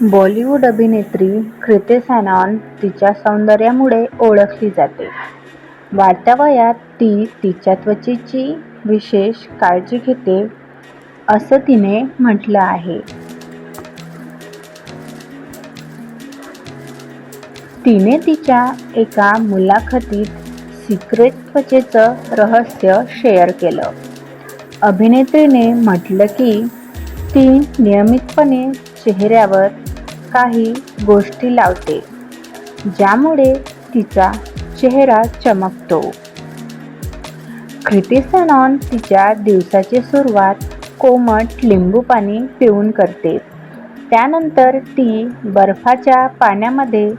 बॉलिवूड अभिनेत्री कृती सॅनॉन तिच्या सौंदर्यामुळे ओळखली जाते. वाढत्या वयात ती तिच्या त्वचेची विशेष काळजी घेते असं तिने म्हटलं आहे. तिने तिच्या एका मुलाखतीत सिक्रेट त्वचेचं रहस्य शेअर केलं. अभिनेत्रीने म्हटलं की ती नियमितपणे चेहऱ्यावर काही गोष्टी लावते ज्यामुळे तिचा चेहरा चमकतो. कृती तिच्या दिवसाची सुरुवात कोमट लिंबू पाणी पिऊन करते. त्यानंतर ती बर्फाच्या पाण्यामध्ये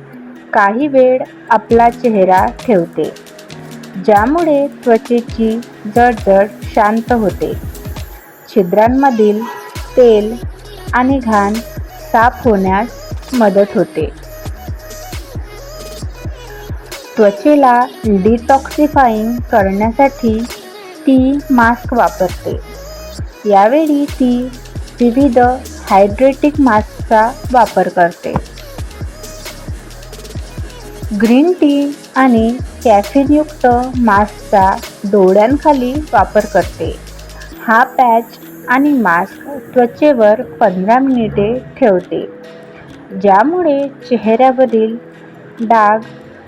काही वेळ आपला चेहरा ठेवते ज्यामुळे त्वचेची जडजड शांत होते. छिद्रांमधील तेल आणि घाण साफ होण्यास मदत होते. त्वचेला डिटॉक्सिफाईंग करण्यासाठी ती मास्क वापरते. यावेळी ती विविध हायड्रेटिक मास्कचा वापर करते. ग्रीन टी आणि कॅफिनयुक्त मास्कचा डोळ्यांखाली वापर करते. हा पॅच आणि मास्क त्वचेवर पंधरा मिनिटे ठेवते ज्यामुळे चेहऱ्यावरील डाग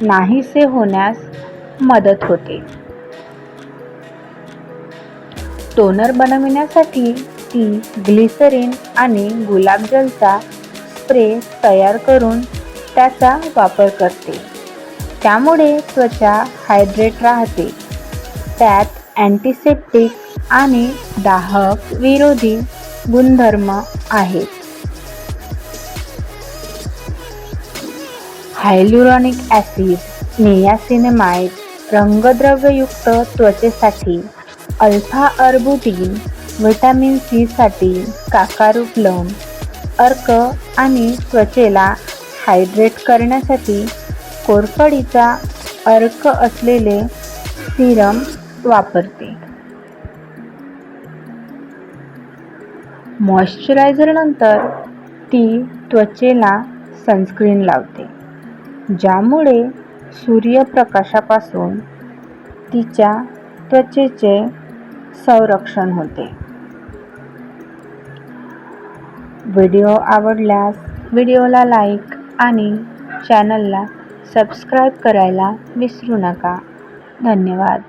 नाहीसे होण्यास मदत होते. टोनर बनवण्यासाठी ती ग्लिसरीन आणि गुलाबजलचा स्प्रे तयार करून त्याचा वापर करते. त्यामुळे त्वचा हायड्रेट राहते. त्यात अँटीसेप्टिक आणि दाहक विरोधी गुणधर्म आहेत. हायलुरॉनिक ॲसिड, नियासिनामाइड रंगद्रव्ययुक्त त्वचेसाठी अल्फा अर्बुटीन व्हिटॅमिन सीसाठी काकारुप्लम अर्क आणि त्वचेला हायड्रेट करण्यासाठी कोरफडीचा अर्क असलेले सिरम वापरते. मॉइश्चरायझरनंतर ती त्वचेला सनस्क्रीन लावते ज्यामुळे सूर्यप्रकाशापासून तिच्या त्वचेचे संरक्षण होते. व्हिडिओ आवडल्यास व्हिडिओला लाईक आणि चॅनलला सबस्क्राईब करायला विसरू नका. धन्यवाद.